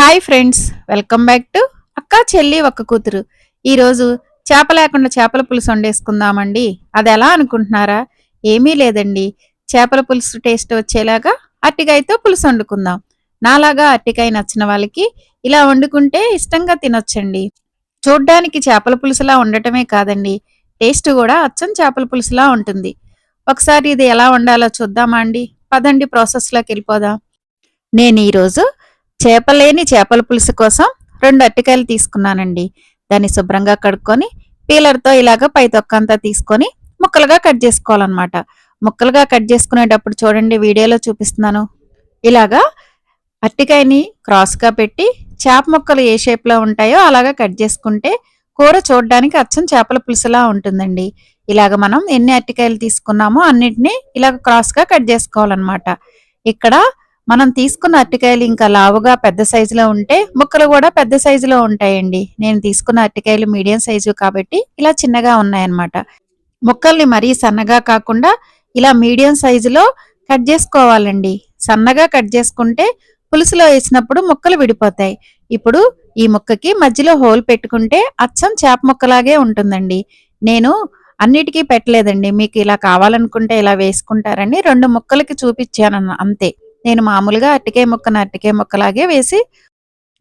Hi friends welcome back to అక్క చెల్లి ఒక్క కూతురు. ఈరోజు చేప లేకుండా చేపల పులుసు వండేసుకుందామండి. అది ఎలా అనుకుంటున్నారా? ఏమీ లేదండి. చేపల పులుసు టేస్ట్ వచ్చేలాగా అట్టికాయతో పులుసు వండుకుందాం. నాలాగా అట్టికాయ నచ్చిన వాళ్ళకి ఇలా వండుకుంటే ఇష్టంగా తినొచ్చండి. చూడ్డానికి చేపల పులుసులా ఉండటమే కాదండి. టేస్ట్ కూడా అచ్చం చేపల పులుసులా ఉంటుంది. ఒకసారి ఇది ఎలా వండాలో చూద్దామా అండి? పదండి ప్రాసెస్లోకి వెళ్ళిపోదాం. నేను ఈరోజు చేపలేని చేపల పులుసు కోసం రెండు అట్టికాయలు తీసుకున్నానండి. దాన్ని శుభ్రంగా కడుక్కొని పీలర్తో ఇలాగ పై తొక్కంతా తీసుకొని ముక్కలుగా కట్ చేసుకోవాలన్నమాట. ముక్కలుగా కట్ చేసుకునేటప్పుడు చూడండి వీడియోలో చూపిస్తున్నాను. ఇలాగా అట్టికాయని క్రాస్గా పెట్టి చేప ముక్కలు ఏ షేప్లో ఉంటాయో అలాగా కట్ చేసుకుంటే కూర చూడడానికి అచ్చం చేపల పులుసులా ఉంటుందండి. ఇలాగ మనం ఎన్ని అట్టికాయలు తీసుకున్నామో అన్నిటినీ ఇలాగ క్రాస్గా కట్ చేసుకోవాలన్నమాట. ఇక్కడ మనం తీసుకున్న అరటికాయలు ఇంకా లావుగా పెద్ద సైజులో ఉంటే ముక్కలు కూడా పెద్ద సైజులో ఉంటాయండి. నేను తీసుకున్న అరటికాయలు మీడియం సైజు కాబట్టి ఇలా చిన్నగా ఉన్నాయన్నమాట. ముక్కల్ని మరీ సన్నగా కాకుండా ఇలా మీడియం సైజులో కట్ చేసుకోవాలండి. సన్నగా కట్ చేసుకుంటే పులుసులో వేసినప్పుడు ముక్కలు విడిపోతాయి. ఇప్పుడు ఈ ముక్కకి మధ్యలో హోల్ పెట్టుకుంటే అచ్చం చేప ముక్కలాగే ఉంటుందండి. నేను అన్నిటికీ పెట్టలేదండి. మీకు ఇలా కావాలనుకుంటే ఇలా వేసుకుంటారని రెండు ముక్కలకి చూపించాను అంతే. నేను మామూలుగా అట్టికాయ ముక్కను అట్టికాయ ముక్కలాగే వేసి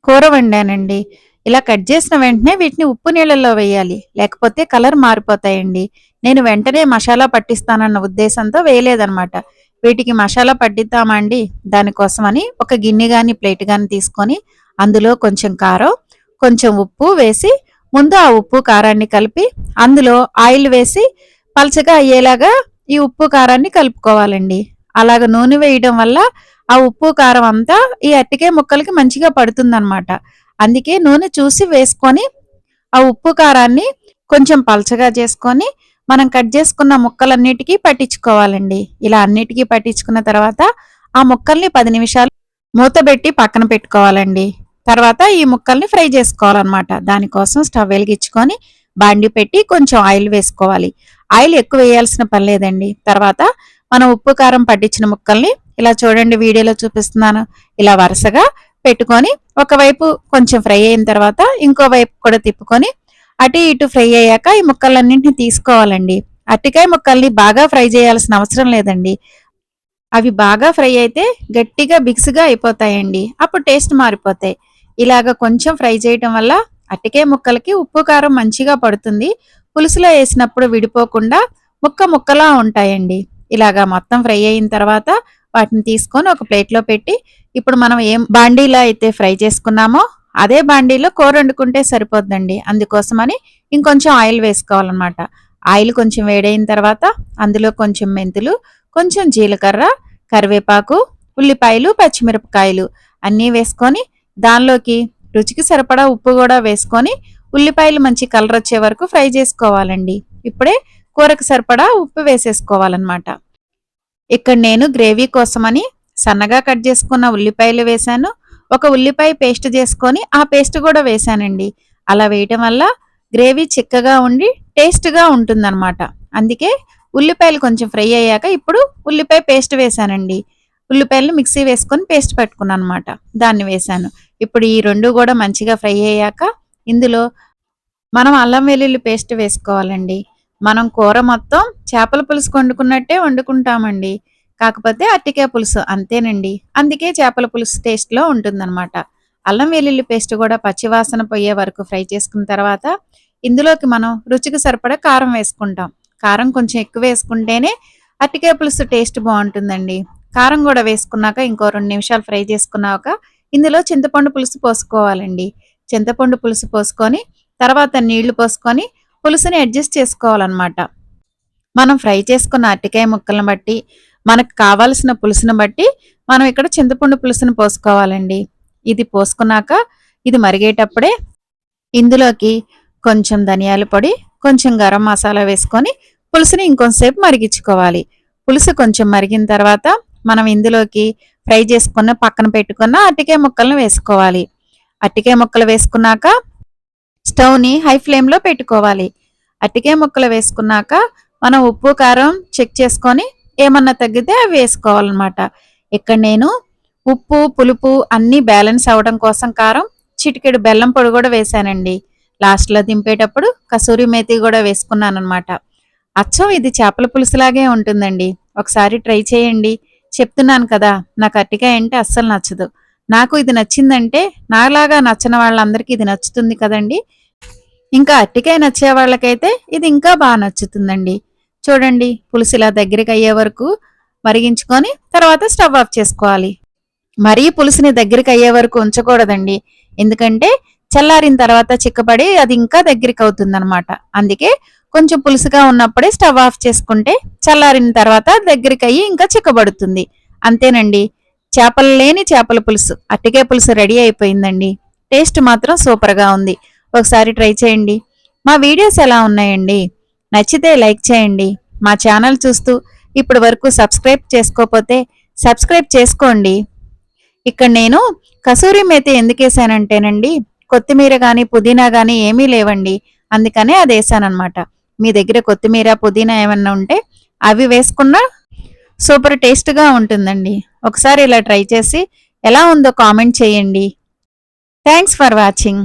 కూర వండానండి. ఇలా కట్ చేసిన వెంటనే వీటిని ఉప్పు నీళ్ళల్లో వేయాలి. లేకపోతే కలర్ మారిపోతాయండి. నేను వెంటనే మసాలా పట్టిస్తానన్న ఉద్దేశంతో వేయలేదనమాట వీటికి మసాలా పట్టిద్దామండి. దానికోసమని ఒక గిన్నె కానీ ప్లేట్ కానీ తీసుకొని అందులో కొంచెం కారం కొంచెం ఉప్పు వేసి ముందు ఆ ఉప్పు కారాన్ని కలిపి అందులో ఆయిల్ వేసి పలచగా అయ్యేలాగా ఈ ఉప్పు కారాన్ని కలుపుకోవాలండి. అలాగ నూనె వేయడం వల్ల ఆ ఉప్పు కారం అంతా ఈ అట్టికే ముక్కలకి మంచిగా పడుతుందన్నమాట. అందుకే నూనె చూసి వేసుకొని ఆ ఉప్పు కారాన్ని కొంచెం పలచగా చేసుకొని మనం కట్ చేసుకున్న ముక్కలన్నిటికీ పట్టించుకోవాలండి. ఇలా అన్నిటికీ పట్టించుకున్న తర్వాత ఆ ముక్కల్ని పది నిమిషాలు మూతబెట్టి పక్కన పెట్టుకోవాలండి. తర్వాత ఈ ముక్కల్ని ఫ్రై చేసుకోవాలన్నమాట. దానికోసం స్టవ్ వెలిగించుకొని బాండి పెట్టి కొంచెం ఆయిల్ వేసుకోవాలి. ఆయిల్ ఎక్కువ వేయాల్సిన పని లేదండి. తర్వాత మనం ఉప్పు కారం పట్టించిన ముక్కల్ని ఇలా చూడండి వీడియోలో చూపిస్తున్నాను. ఇలా వరుసగా పెట్టుకొని ఒకవైపు కొంచెం ఫ్రై అయిన తర్వాత ఇంకో వైపు కూడా తిప్పుకొని అటు ఇటు ఫ్రై అయ్యాక ఈ ముక్కలన్నింటినీ తీసుకోవాలండి. అట్టికాయ ముక్కల్ని బాగా ఫ్రై చేయాల్సిన అవసరం లేదండి. అవి బాగా ఫ్రై అయితే గట్టిగా బిక్స్గా అయిపోతాయండి. అప్పుడు టేస్ట్ మారిపోతాయి. ఇలాగ కొంచెం ఫ్రై చేయటం వల్ల అట్టికాయ ముక్కలకి ఉప్పు కారం మంచిగా పడుతుంది. పులుసులో వేసినప్పుడు విడిపోకుండా ముక్క ముక్కలా ఉంటాయండి. ఇలాగా మొత్తం ఫ్రై అయిన తర్వాత వాటిని తీసుకొని ఒక ప్లేట్లో పెట్టి ఇప్పుడు మనం ఏం బాండీలో అయితే ఫ్రై చేసుకున్నామో అదే బాండీలో కూర వండుకుంటే సరిపోద్దండి. అందుకోసమని ఇంకొంచెం ఆయిల్ వేసుకోవాలన్నమాట. ఆయిల్ కొంచెం వేడైన తర్వాత అందులో కొంచెం మెంతులు కొంచెం జీలకర్ర కరివేపాకు ఉల్లిపాయలు పచ్చిమిరపకాయలు అన్నీ వేసుకొని దానిలోకి రుచికి సరిపడా ఉప్పు కూడా వేసుకొని ఉల్లిపాయలు మంచి కలర్ వచ్చే వరకు ఫ్రై చేసుకోవాలండి. ఇప్పుడే కూరకు సరిపడా ఉప్పు వేసేసుకోవాలన్నమాట. ఇక్కడ నేను గ్రేవీ కోసమని సన్నగా కట్ చేసుకున్న ఉల్లిపాయలు వేశాను. ఒక ఉల్లిపాయ పేస్ట్ చేసుకొని ఆ పేస్ట్ కూడా వేశానండి. అలా వేయటం వల్ల గ్రేవీ చిక్కగా ఉండి టేస్ట్గా ఉంటుందన్నమాట. అందుకే ఉల్లిపాయలు కొంచెం ఫ్రై అయ్యాక ఇప్పుడు ఉల్లిపాయ పేస్ట్ వేశానండి. ఉల్లిపాయలను మిక్సీ వేసుకొని పేస్ట్ పెట్టుకున్నాను అనమాట దాన్ని వేశాను. ఇప్పుడు ఈ రెండు కూడా మంచిగా ఫ్రై అయ్యాక ఇందులో మనం అల్లం వెల్లుల్లి పేస్ట్ వేసుకోవాలండి. మనం కూర మొత్తం చేపల పులుసు వండుకున్నట్టే వండుకుంటామండి. కాకపోతే అట్టికాయ పులుసు అంతేనండి. అందుకే చేపల పులుసు టేస్ట్లో ఉంటుందన్నమాట. అల్లం వెల్లుల్లి పేస్ట్ కూడా పచ్చివాసన పోయే వరకు ఫ్రై చేసుకున్న తర్వాత ఇందులోకి మనం రుచికి సరిపడా కారం వేసుకుంటాం. కారం కొంచెం ఎక్కువ వేసుకుంటేనే అట్టికాయ పులుసు టేస్ట్ బాగుంటుందండి. కారం కూడా వేసుకున్నాక ఇంకో రెండు నిమిషాలు ఫ్రై చేసుకున్నాక ఇందులో చింతపండు పులుసు పోసుకోవాలండి. చింతపండు పులుసు పోసుకొని తర్వాత నీళ్ళు పోసుకొని పులుసుని అడ్జస్ట్ చేసుకోవాలన్నమాట. మనం ఫ్రై చేసుకున్న అరటికాయ ముక్కలను బట్టి మనకు కావాల్సిన పులుసును బట్టి మనం ఇక్కడ చింతపండు పులుసును పోసుకోవాలండి. ఇది పోసుకున్నాక ఇది మరిగేటప్పుడే ఇందులోకి కొంచెం ధనియాల పొడి కొంచెం గరం మసాలా వేసుకొని పులుసుని ఇంకొంతసేపు మరిగించుకోవాలి. పులుసు కొంచెం మరిగిన తర్వాత మనం ఇందులోకి ఫ్రై చేసుకున్న పక్కన పెట్టుకున్న అరటికాయ ముక్కలను వేసుకోవాలి. అరటికాయ ముక్కలు వేసుకున్నాక స్టవ్ని హై ఫ్లేమ్లో పెట్టుకోవాలి. అట్టికాయ ముక్కలు వేసుకున్నాక మనం ఉప్పు కారం చెక్ చేసుకొని ఏమన్నా తగ్గితే అవి వేసుకోవాలన్నమాట. ఇక్కడ నేను ఉప్పు పులుపు అన్నీ బ్యాలెన్స్ అవ్వడం కోసం కారం చిటికెడు బెల్లం పొడి కూడా వేశానండి. లాస్ట్లో దింపేటప్పుడు కసూరి మేతి కూడా వేసుకున్నాను అనమాట అచ్చం ఇది చేపల పులుసులాగే ఉంటుందండి. ఒకసారి ట్రై చేయండి. చెప్తున్నాను కదా నాకు అరటికాయ అంటే అస్సలు నచ్చదు. నాకు ఇది నచ్చిందంటే నాలాగా నచ్చని వాళ్ళందరికీ ఇది నచ్చుతుంది కదండి. ఇంకా అట్టికాయ నచ్చే వాళ్ళకైతే ఇది ఇంకా బాగా నచ్చుతుందండి. చూడండి పులుసు ఇలా దగ్గరికి అయ్యే వరకు మరిగించుకొని తర్వాత స్టవ్ ఆఫ్ చేసుకోవాలి. మరీ పులుసుని దగ్గరికి అయ్యే వరకు ఉంచకూడదండి. ఎందుకంటే చల్లారిన తర్వాత చిక్కబడి అది ఇంకా దగ్గరికి అవుతుందన్నమాట అందుకే కొంచెం పులుసుగా ఉన్నప్పుడే స్టవ్ ఆఫ్ చేసుకుంటే చల్లారిన తర్వాత దగ్గరికి అయ్యి ఇంకా చిక్కబడుతుంది. అంతేనండి. చేపలు లేని చేపల పులుసు అట్టికే పులుసు రెడీ అయిపోయిందండి. టేస్ట్ మాత్రం సూపర్గా ఉంది. ఒకసారి ట్రై చేయండి. మా వీడియోస్ ఎలా ఉన్నాయండి? నచ్చితే లైక్ చేయండి. మా ఛానల్ చూస్తూ ఇప్పటి వరకు సబ్స్క్రైబ్ చేసుకోకపోతే సబ్స్క్రైబ్ చేసుకోండి. ఇక్కడ నేను కసూరి మేతి ఎందుకు వేసానంటేనండి కొత్తిమీర కానీ పుదీనా కానీ ఏమీ లేవండి. అందుకనే అది వేసానమాట మీ దగ్గర కొత్తిమీర పుదీనా ఏమన్నా ఉంటే అవి వేసుకున్నా సూపర్ టేస్ట్గా ఉంటుందండి. ఒకసారి ఇలా ట్రై చేసి ఎలా ఉందో కామెంట్ చేయండి. Thanks for watching.